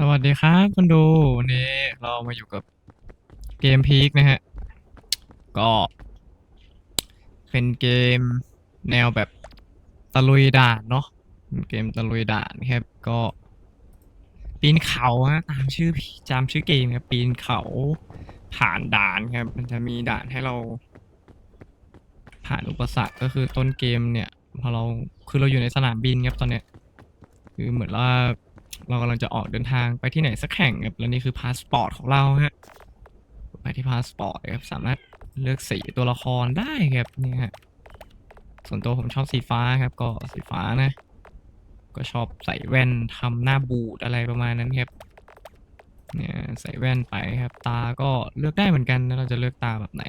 สวัสดีครับ คุณดูวันนี้เรามาอยู่กับเกมพีคนะฮะ ก็ เป็นเกมแนวแบบตะลุยด่านเนาะเกมตะลุยด่านครับ ก็ปีนเขาฮะตามชื่อจำชื่อเกมครับปีนเขาผ่านด่านครับ มันจะมีด่านให้เรา ผ่านอุปสรรคก็คือต้นเกมเนี่ย พอเราคือเราอยู่ในสนามบินครับตอนเนี้ย คือเหมือนว่า เรากำลังจะออกเดินทางไปที่ไหนสักแห่งครับแล้วนี่คือพาสปอร์ตของเราฮะไปที่พาสปอร์ตครับสามารถเลือกสีตัวละครได้ครับนี่ฮะส่วนตัวผมชอบสีฟ้าครับ ก็สีฟ้านะ ก็ชอบใส่แว่นทำหน้าบูดอะไรประมาณนั้นครับเนี่ยใส่แว่นไปครับ ตาก็เลือกได้เหมือนกันนะเราจะเลือกตาแบบไหน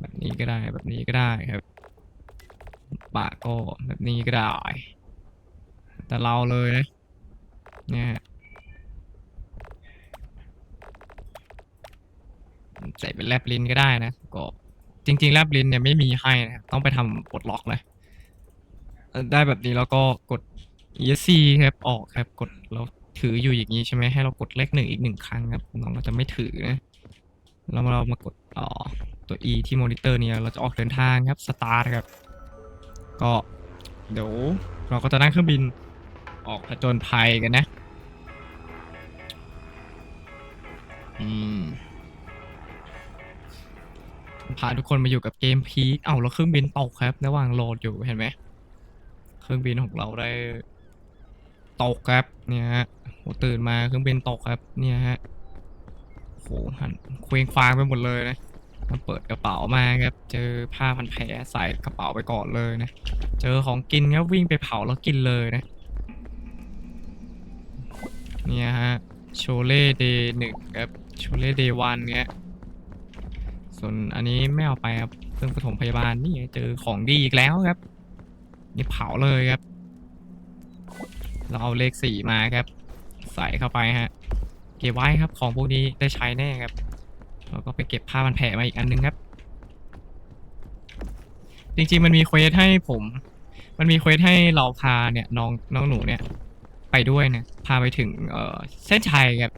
แบบนี้ก็ได้แบบนี้ก็ได้ครับปากก็แบบนี้ก็ได้ แต่เราเลยนะ นี่ยฮะใส่เป็นแลบลิ้นก็ได้นะก็จริงๆแลบลิ้นเนี่ยไม่มีให้นะครับต้องไปทำปลดล็อกเลยได้แบบนี้แล้วก็กด ESC ครับออกครับกดเราถืออยู่อย่างนี้ใช่ไหมให้เรากดเลขหนึ่งอีกหนึ่งครั้งครับน้องก็จะไม่ถือนะแล้วเรามากดต่อตัว E ที่มอนิเตอร์เนี่ยเราจะออกเดินทางครับสตาร์ทครับก็เดี๋ยวเราก็จะนั่งเครื่องบินออกผจญภัยกันนะ พาทุกคนมาอยู่กับเกมพีคเอ้าแล้วเครื่องบินตกครับ ระหว่างโหลดอยู่เห็นไหม เครื่องบินของเราได้ ตกครับ เนี่ยฮะโหตื่นมาเครื่องบินตกครับ เนี่ยฮะโหหันเคว้งคว้างไปหมดเลยนะมาเปิดกระเป๋ามาครับ เจอผ้าพันแผลใส่กระเป๋าไปก่อนเลยนะ เจอของกินครับวิ่งไปเผาแล้วกินเลยนะ เนี่ยฮะ โชเล่เดย์หนึ่งครับ โชเล่เดย์วันเนี้ย ส่วนอันนี้ไม่เอาไปครับเครื่องปฐมพยาบาลนี่เจอของดีอีกแล้วครับ นี่เผาเลยครับ เราเอาเลขสี่มาครับ ใส่เข้าไปฮะ เก็บไว้ครับของพวกนี้ได้ใช้แน่ครับแล้วก็ไปเก็บผ้าพันแผลมาอีกอันนึงครับ จริงๆมันมีเควสให้ผม มันมีเควสให้เราพาเนี่ยน้องน้องหนูเนี่ย ไปด้วยนะพาไปถึงเออเส้นชัยครับ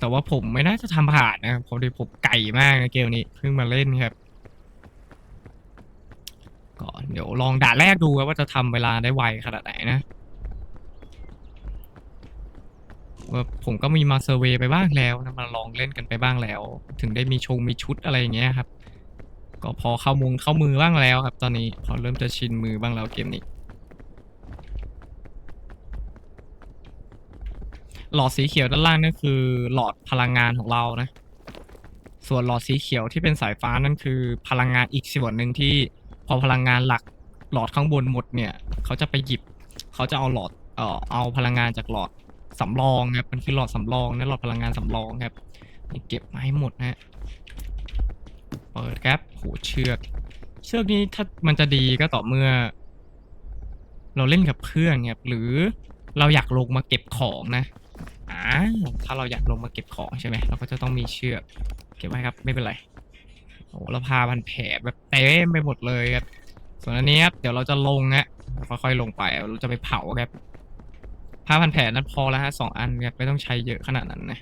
แต่ว่าผมไม่น่าจะทำผ่านนะครับเพราะดีผมไก่มากนะเกมนี้เพิ่งมาเล่นครับก็เดี๋ยวลองด่านแรกดูครับว่าจะทำเวลาได้ไวขนาดไหนนะว่าผมก็มีมาเซอร์เวย์ไปบ้างแล้วนะมาลองเล่นกันไปบ้างแล้ว ถึงได้มีชงมีชุดอะไรอย่างเงี้ยครับ ก็พอเข้ามุงเข้ามือบ้างแล้วครับ ตอนนี้พอเริ่มจะชินมือบ้างแล้วเกมนี้ หลอดสีเขียวด้านล่างนั่นคือ หลอดพลังงานของเรานะ ส่วนหลอดสีเขียวที่เป็นสายฟ้านั่นคือ พลังงานอีกส่วนหนึ่งที่พอพลังงานหลักหลอดข้างบนหมดเนี่ย เขาจะไปหยิบ เขาจะเอาหลอดเอ่อเอาพลังงานจากหลอดสำรองครับมันคือหลอดสำรองนะหลอดพลังงานสำรองครับเก็บมาให้หมดนะฮะเปิดครับโหเชือกเชือกนี้ถ้ามันจะดีก็ต่อเมื่อ เราเล่นกับเพื่อนครับหรือเราอยากลงมาเก็บของนะ อ่าถ้าเราอยากลงมาเก็บของใช่ไหมเราก็จะต้องมีเชือกเก็บไว้ครับไม่เป็นไรโอ้เราพาพันแผลแบบเต็มไปหมดเลยครับส่วนอันนี้ครับเดี๋ยวเราจะลงนะค่อยๆลงไปเราจะไปเผาครับผ้าพันแผลนั้นพอแล้วฮะสองอันครับไม่ต้องใช้เยอะขนาดนั้นนะ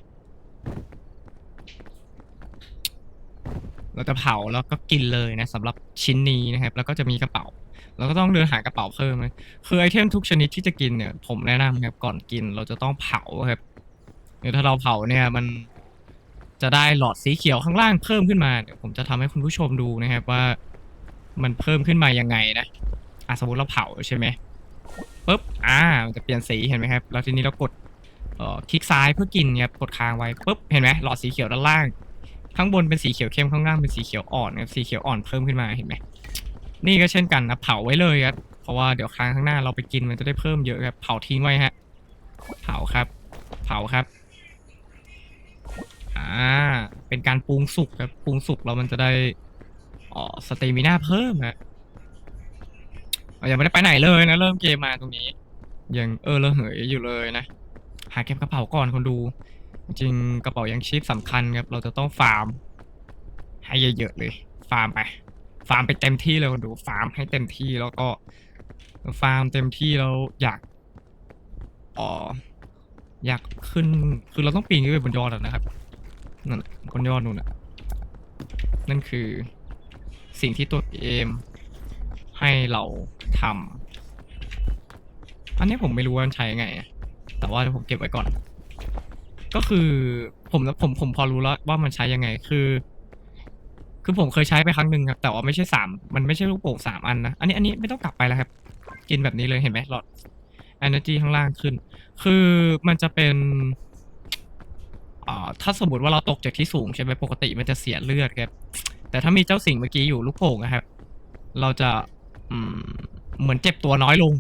เราจะเผาแล้วก็กินเลยนะสำหรับชิ้นนี้นะครับ แล้วก็จะมีกระเป๋า เราก็ต้องเดินหากระเป๋าเพิ่มเลยคือไอเทมทุกชนิดที่จะกินเนี่ย ผมแนะนำครับก่อนกินเราจะต้องเผาครับหรือถ้าเราเผาเนี่ยมันจะได้หลอดสีเขียวข้างล่างเพิ่มขึ้นมาเดี๋ยวผมจะทำให้คุณผู้ชมดูนะครับว่า มันเพิ่มขึ้นมายังไงนะอะสมมติเราเผาใช่ไหมปุ๊บอ่ามันจะเปลี่ยนสีเห็นไหมครับแล้วทีนี้เรากดเอ่อคลิกซ้ายเพื่อกินครับกดค้างไว้ปุ๊บเห็นไหมหลอดสีเขียวด้านล่าง ข้างบนเป็นสีเขียวเข้มข้างล่างเป็นสีเขียวอ่อนครับสีเขียวอ่อนเพิ่มขึ้นมาเห็นไหม นี่ก็เช่นกันนะเผาไว้เลยครับ เพราะว่าเดี๋ยวครั้งข้างหน้าเราไปกินมันจะได้เพิ่มเยอะครับ เผาทิ้งไว้ฮะ เผาครับ เผาครับ อ่า เป็นการปรุงสุกครับ ปรุงสุกแล้วมันจะได้อ๋อสเตมิน่าเพิ่มฮะเรายังไม่ได้ไปไหนเลยนะ เริ่มเกมมาตรงนี้ ยังเออระเหยอยู่เลยนะ หาเก็บกระเป๋าก่อนคนดู จริงกระเป๋ายังชีพสำคัญครับ เราจะต้องฟาร์ม ให้เยอะๆเลย ฟาร์มไป ฟาร์มไปเต็มที่เลยคนดูฟาร์มให้เต็มที่แล้วก็ฟาร์มเต็มที่แล้วอยากอ๋ออยากขึ้นคือเราต้องปีนขึ้นไปบนยอดแล้วนะครับนั่นบนยอดนู่นน่ะนั่นคือสิ่งที่ตัวเกมให้เราทำอันนี้ผมไม่รู้ว่าใช้ยังไง แต่ว่าผมเก็บไว้ก่อน ก็คือผมผมผมพอรู้แล้วว่ามันใช้ยังไงคือ คือผมเคยใช้ไปครั้งหนึ่งครับ แต่ว่าไม่ใช่สามมันไม่ใช่ลูกโป่งสามอันนะ อันนี้อันนี้ไม่ต้องกลับไปแล้วครับ กินแบบนี้เลยเห็นไหมหลอด energy ข้างล่างขึ้น คือมันจะเป็นอ่าถ้าสมมติว่าเราตกจากที่สูงใช่ไหมปกติมันจะเสียเลือดครับ แต่ถ้ามีเจ้าสิ่งเมื่อกี้อยู่ลูกโป่งนะครับ เราจะอืมเหมือนเจ็บตัวน้อยลง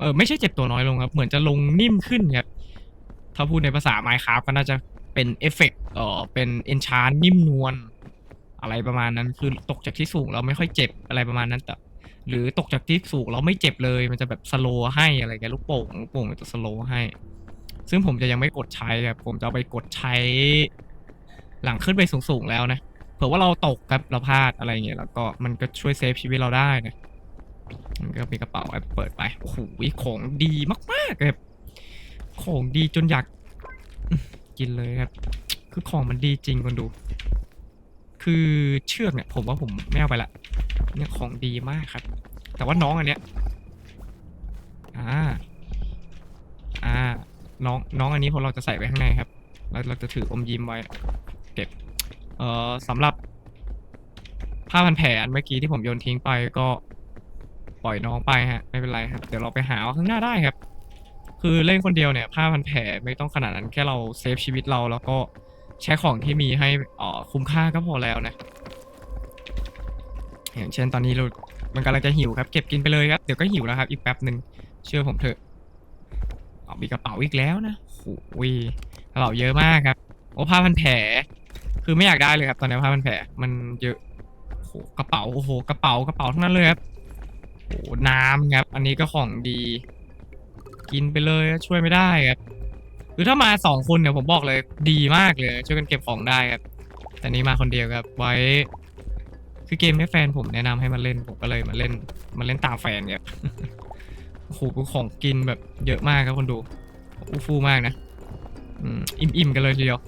เออไม่ใช่เจ็บตัวน้อยลงครับ เหมือนจะลงนิ่มขึ้นครับ ถ้าพูดในภาษาไมค์ครับก็น่าจะเป็นเอฟเฟกต์เออเป็นเอนชานนิ่มนวล อะไรประมาณนั้นคือตกจากที่สูงเราไม่ค่อยเจ็บอะไรประมาณนั้นแต่หรือตกจากที่สูงเราไม่เจ็บเลย มันจะแบบสโลให้อะไรเงี้ยลูกโป่งลูกโป่งมันจะสโลให้ ซึ่งผมจะยังไม่กดใช้ครับผมจะเอาไปกดใช้ หลังขึ้นไปสูงๆแล้วนะเผื่อว่าเราตกครับเราพลาดอะไรเงี้ยแล้วก็มันก็ช่วยเซฟชีวิตเราได้นะมันก็มีกระเป๋าไว้เปิดไปโอ้โหของดีมากๆครับของดีจนอยากกินเลยครับ คือของมันดีจริงคนดู คือเชือกเนี่ย ผมว่าผมไม่เอาไปละเนี่ยของดีมากครับ แต่ว่าน้องอันเนี้ยอ่าอ่า น้องน้องอันนี้พอเราจะใส่ไว้ข้างในครับแล้วเราจะถืออมยิ้มไว้ เก็บ เอ่อสำหรับผ้าพันแผลเมื่อกี้ที่ผมโยนทิ้งไปก็ปล่อยน้องไปฮะ ไม่เป็นไรครับ เดี๋ยวเราไปหาเอาข้างหน้าได้ครับ คือเล่นคนเดียวเนี่ย ผ้าพันแผลไม่ต้องขนาดนั้นแค่เราเซฟชีวิตเราแล้วก็ ใช้ของที่มีให้อ่อคุ้มค่าก็พอแล้วนะอย่างเช่นตอนนี้เรามันกำลังจะหิวครับ เก็บกินไปเลยครับ เดี๋ยวก็หิวแล้วครับ อีกแป๊บหนึ่งเชื่อผมเถอะเอามีกระเป๋าอีกแล้วนะโอ้ยกระเป๋าเยอะมากครับ โอ้ผ้าพันแผล คือไม่อยากได้เลยครับ ตอนนี้ผ้าพันแผลมันเยอะโอ้โหกระเป๋าโอ้โหกระเป๋ากระเป๋าทั้งนั้นเลยครับโอ้น้ำครับ อันนี้ก็ของดี กินไปเลยช่วยไม่ได้ครับ คือถ้ามาสองคนเนี่ยผมบอกเลยดีมากเลย ช่วยกันเก็บของได้ครับแต่นี้มาคนเดียวครับ ไว้ คือเกมนี้แฟนผมแนะนำให้มันเล่นผมก็เลยมาเล่นมาเล่นตามแฟนเนี่ยโอ้โหของกินแบบเยอะมากครับคนดูอู้ฟู่มากนะอืมอิ่มๆกันเลยทีเดียว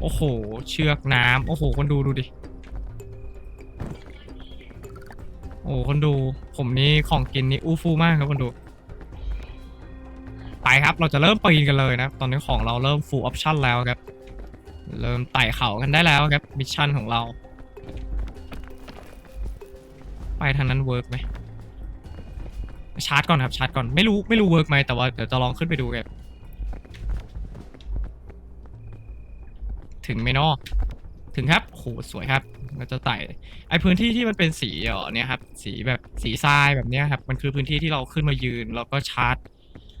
โอ้โห เชือกน้ำโอ้โห คนดูดูดิ โอ้คนดู ผมนี่ของกินนี่อู้ฟู่มากครับคนดู ไปครับเราจะเริ่มปีนกันเลยนะตอนนี้ของเราเริ่ม full option แล้วครับ เริ่มไต่เขากันได้แล้วครับมิชชั่นของเรา ไปทางนั้นเวิร์กไหมชาร์จก่อนครับชาร์จก่อนไม่รู้ไม่รู้เวิร์กไหมแต่ว่าเดี๋ยวจะลองขึ้นไปดูครับถึงไหมนอถึงครับโหสวยครับเราจะไต่ไอพื้นที่ที่มันเป็นสีเอ่อเนี่ยครับสีแบบสีทรายแบบเนี้ยครับมันคือพื้นที่ที่เราขึ้นมายืนแล้วก็ชาร์จ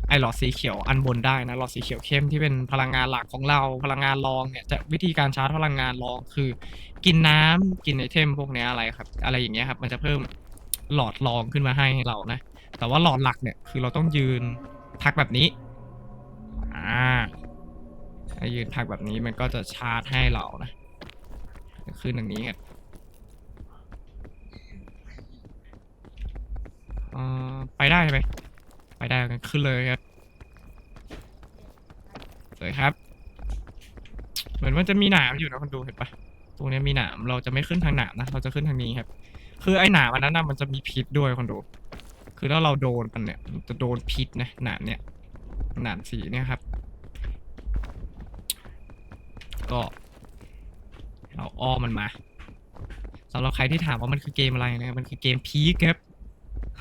ไอหลอดสีเขียวอันบนได้นะหลอดสีเขียวเข้มที่เป็นพลังงานหลักของเราพลังงานรองเนี่ยจะวิธีการชาร์จพลังงานรองคือ กินน้ำกินไอเทมพวกนี้อะไรครับ อะไรอย่างเงี้ยครับมันจะเพิ่มหลอดรองขึ้นมาให้เรานะ แต่ว่าหลอดหลักเนี่ยคือเราต้องยืนพักแบบนี้อ่าถ้ยืนพักแบบนี้มันก็จะชาร์จให้เรานะขึ้นอย่างนี้ครับอ่อไปได้ไหม ไปได้กันขึ้นเลยครับสวยครับ เหมือนมันจะมีหนามอยู่นะคนดูเห็นปะตรงนี้มีหนามเราจะไม่ขึ้นทางหนามนะเราจะขึ้นทางนี้ครับ คือไอ้หนามอันนั้นนะมันจะมีพิษด้วยคนดู คือถ้าเราโดนมันเนี่ยมันจะโดนพิษนะหนามเนี่ยหนามสีเนี่ยครับ ก็เราอ้อมมันมาสำหรับใครที่ถามว่ามันคือเกมอะไรนะครับมันคือเกมพีคครับ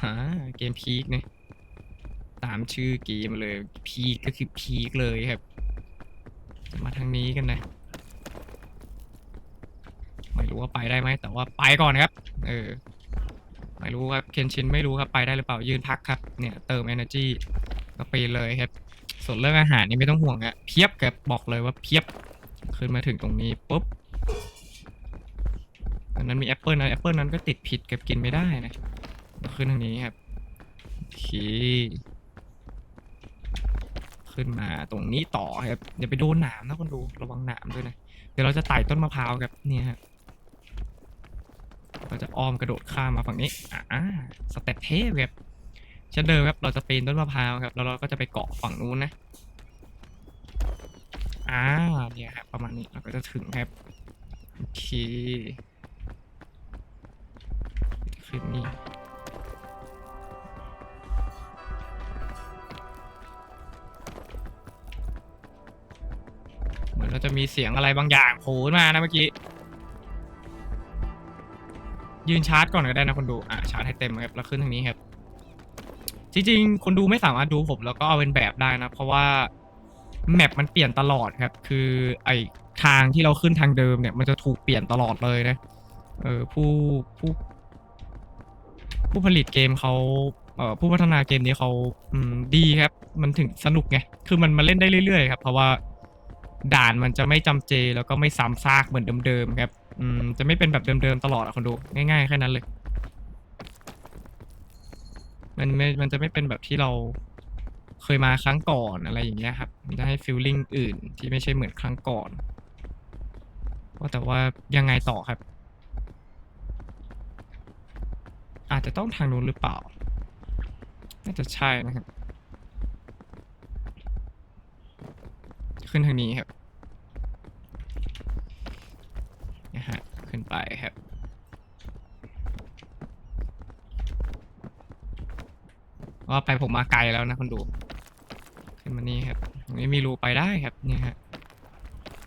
ฮะเกมพีคเนี่ย ตามชื่อเกมเลย พีคก็คือพีคเลยครับ มาทางนี้กันนะ ไม่รู้ว่าไปได้ไหมแต่ว่าไปก่อนครับ เออ ไม่รู้ครับ เคนชินไม่รู้ครับ ไปได้หรือเปล่า ยืนพักครับ เนี่ย เติม energy ก็ไปเลยครับ ส่วนเรื่องอาหารนี่ไม่ต้องห่วงอะเพียบครับบอกเลยว่าเพียบ ขึ้นมาถึงตรงนี้ปุ๊บอันนั้นมีแอปเปิลนะแอปเปิลนั้นก็ติดผิดเก็บกินไม่ได้นะขึ้นทางนี้ครับโอเค ขึ้นมาตรงนี้ต่อครับอย่าไปโดนหนามนะคนดูระวังหนามด้วยนะเดี๋ยวเราจะไต่ต้นมะพร้าวครับนี่ฮะเราจะอ้อมกระโดดข้ามมาฝั่งนี้อ่าสเต็ปเทพครับเช่นเดิมครับเราจะปีนต้นมะพร้าวครับแล้วเราก็จะไปเกาะฝั่งนู้นนะอ่าเนี่ยครับประมาณนี้เราก็จะถึงครับโอเคขึ้นนี่ จะมีเสียงอะไรบางอย่างโผล่มานะเมื่อกี้ ยืนชาร์จก่อนก็ได้นะคนดู อะชาร์จให้เต็มครับแล้วขึ้นทางนี้ครับ จริงๆ คนดูไม่สามารถดูผมแล้วก็เอาเป็นแบบได้นะ เพราะว่าแมปมันเปลี่ยนตลอดครับ คือไอทางที่เราขึ้นทางเดิมเนี่ยมันจะถูกเปลี่ยนตลอดเลยนะ เออผู้ผู้ ผู้ผลิตเกมเขาเอ่อผู้พัฒนาเกมนี้เขาอืมดีครับ มันถึงสนุกไง คือมันมาเล่นได้เรื่อยๆครับ เพราะว่า ด่านมันจะไม่จำเจแล้วก็ไม่ซ้ำซากเหมือนเดิมๆครับอืมจะไม่เป็นแบบเดิมๆตลอดอะคนดูง่ายๆแค่นั้นเลย มันไม่มันจะไม่เป็นแบบที่เราเคยมาครั้งก่อนอะไรอย่างเงี้ยครับมันจะให้ฟีลลิ่งอื่นที่ไม่ใช่เหมือนครั้งก่อนว่าแต่ว่ายังไงต่อครับ อาจจะต้องทางนู้นหรือเปล่า น่าจะใช่นะครับ ขึ้นทางนี้ครับนะฮะขึ้นไปครับว่าไปผมมาไกลแล้วนะคนดู ขึ้นมานี่ครับตรงนี้มีรูไปได้ครับนี่ฮะ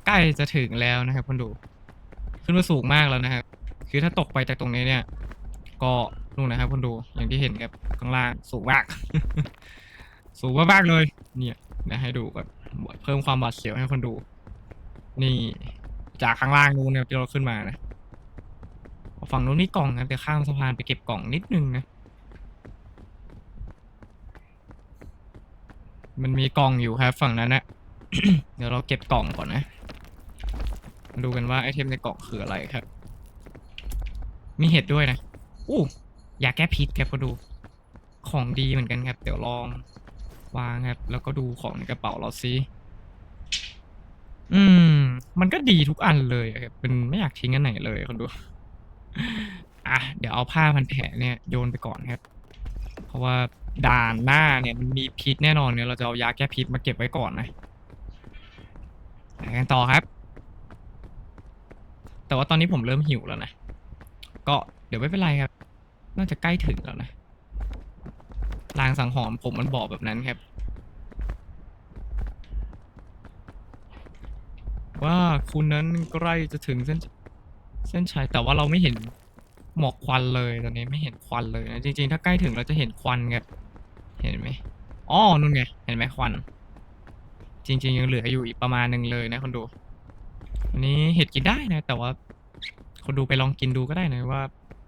ใกล้จะถึงแล้วนะครับคนดู ขึ้นมาสูงมากแล้วนะครับคือถ้าตกไปจากตรงนี้เนี่ย ก็นู่นนะครับคนดูอย่างที่เห็นครับข้างล่างสูงมาก สูงมากๆเลย เนี่ยนะให้ดูแบบ เพิ่มความบาดเสียวให้คนดู นี่ จากข้างล่างนู้นเนี่ยที่เราขึ้นมานะฝั่งนู้นมีกล่องนะเดี๋ยวข้ามสะพานไปเก็บกล่องนิดนึงนะ มันมีกล่องอยู่ครับ ฝั่งนั้นนะเดี๋ยวเราเก็บกล่องก่อนนะ ดูกันว่าไอเทมในกล่องคืออะไรครับ มีเห็ดด้วยนะ อู้ยาแก้พิษครับก็ดู ของดีเหมือนกันครับ เดี๋ยวลอง วางครับ แล้วก็ดูของในกระเป๋าเราซิอืม มันก็ดีทุกอันเลยอะครับเป็นไม่อยากทิ้งอันไหนเลยคนดู อะ เดี๋ยวเอาผ้าพันแผลเนี่ยโยนไปก่อนครับ เพราะว่าด่านหน้าเนี่ยมันมีพิษแน่นอนเนี่ยเราจะเอายาแก้พิษมาเก็บไว้ก่อนนะไปกันต่อครับ แต่ว่าตอนนี้ผมเริ่มหิวแล้วนะ ก็เดี๋ยวไม่เป็นไรครับ น่าจะใกล้ถึงแล้วนะ ลางสังหรณ์ผมมันบอกแบบนั้นครับ ว่าคุณนั้นใกล้จะถึงเส้นเส้นชัยแต่ว่าเราไม่เห็นหมอกควันเลยตอนนี้ไม่เห็นควันเลยนะจริงๆ ถ้าใกล้ถึงเราจะเห็นควันครับเห็นไหมอ๋อนู่นไงเห็นไหมควัน จริง ๆ ยังเหลืออยู่อีกประมาณหนึ่งเลยนะคนดูอันนี้เห็ดกินได้นะ แต่ว่าคนดูไปลองกินดูก็ได้นะว่า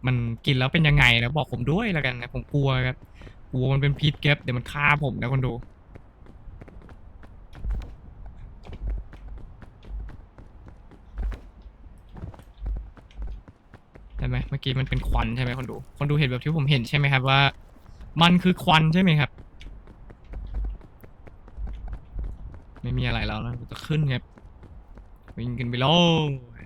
มันกินแล้วเป็นยังไงนะบอกผมด้วยแล้วกันนะผมกลัวครับ กลัวมันเป็นพิษแก๊บเดี๋ยวมันฆ่าผมนะคนดู ใช่ไหมเมื่อกี้มันเป็นควันใช่ไหมคนดู คนดูเห็นแบบที่ผมเห็นใช่ไหมครับว่า มันคือควันใช่ไหมครับ ไม่มีอะไรแล้วนะจะขึ้นครับวิ่งขึ้นไปโลง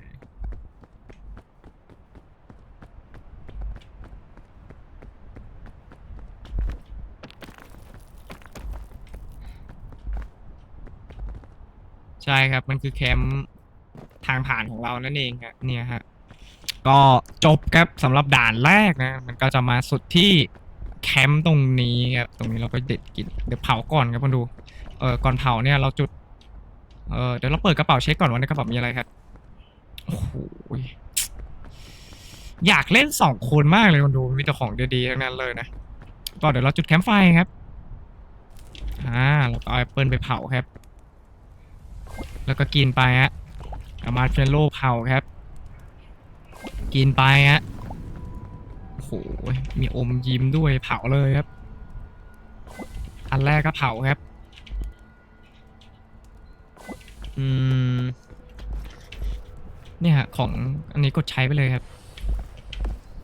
ใช่ครับ มันคือแคมป์ทางผ่านของเรานั่นเองครับเนี่ยฮะก็จบครับสำหรับด่านแรกนะ มันก็จะมาสุดที่แคมป์ตรงนี้ครับตรงนี้เราก็เด็ดกินเดี๋ยวเผาก่อนครับคนดูเออก่อนเผาเนี่ยเราจุดเออเดี๋ยวเราเปิดกระเป๋าเช็คก่อนว่าในกระเป๋ามีอะไรครับโอ้โหอยากเล่นสองคนมากเลยคนดูมีแต่ของดีๆทั้งนั้นเลยนะก็เดี๋ยวเราจุดแคมป์ไฟครับอ่าเราก็เอาแอปเปิลไปเผาครับ แล้วก็กินไปฮะเอามาเฟรนโลเผาครับ กินไปฮะโอ้โหมีอมยิ้มด้วยเผาเลยครับ อันแรกก็เผาครับ อืม เนี่ยฮะของอันนี้กดใช้ไปเลยครับ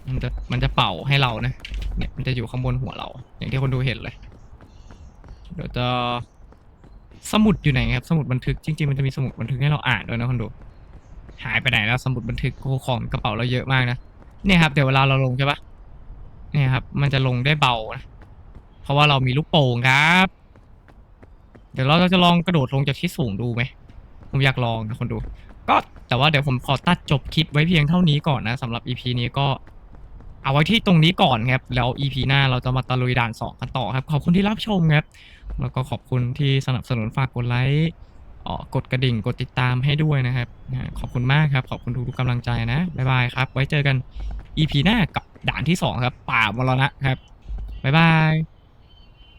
มันจะมันจะเป่าให้เรานะ เนี่ยมันจะอยู่ข้างบนหัวเรา อย่างที่คนดูเห็นเลย เดี๋ยวจะ สมุดอยู่ไหนครับ สมุดบันทึกจริงๆมันจะมีสมุดบันทึกให้เราอ่านด้วยนะคนดูหายไปไหนแล้วสมุดบันทึกของกระเป๋าเราเยอะมากนะเนี่ยครับเดี๋ยวเวลาเราลงใช่ปะเนี่ยครับ มันจะลงได้เบานะเพราะว่าเรามีลูกโป่งครับ เดี๋ยวเราจะลองกระโดดลงจากที่สูงดูไหมผมอยากลองนะคนดู ก็แต่ว่าเดี๋ยวผมขอตัดจบคลิปไว้เพียงเท่านี้ก่อนนะสำหรับ EP นี้ก็เอาไว้ที่ตรงนี้ก่อนครับ แล้ว EP หน้าเราจะมาตะลุยด่านสองกันต่อครับ ขอบคุณที่รับชมครับ แล้วก็ขอบคุณที่สนับสนุนฝากกดไลค์อ๋อกดกระดิ่งกดติดตามให้ด้วยนะครับขอบคุณมากครับ ขอบคุณทุกๆกำลังใจนะ บ๊ายบายครับ ไว้เจอกัน EP หน้ากับด่านที่สองครับ ป่ามรณะครับ บ๊ายบาย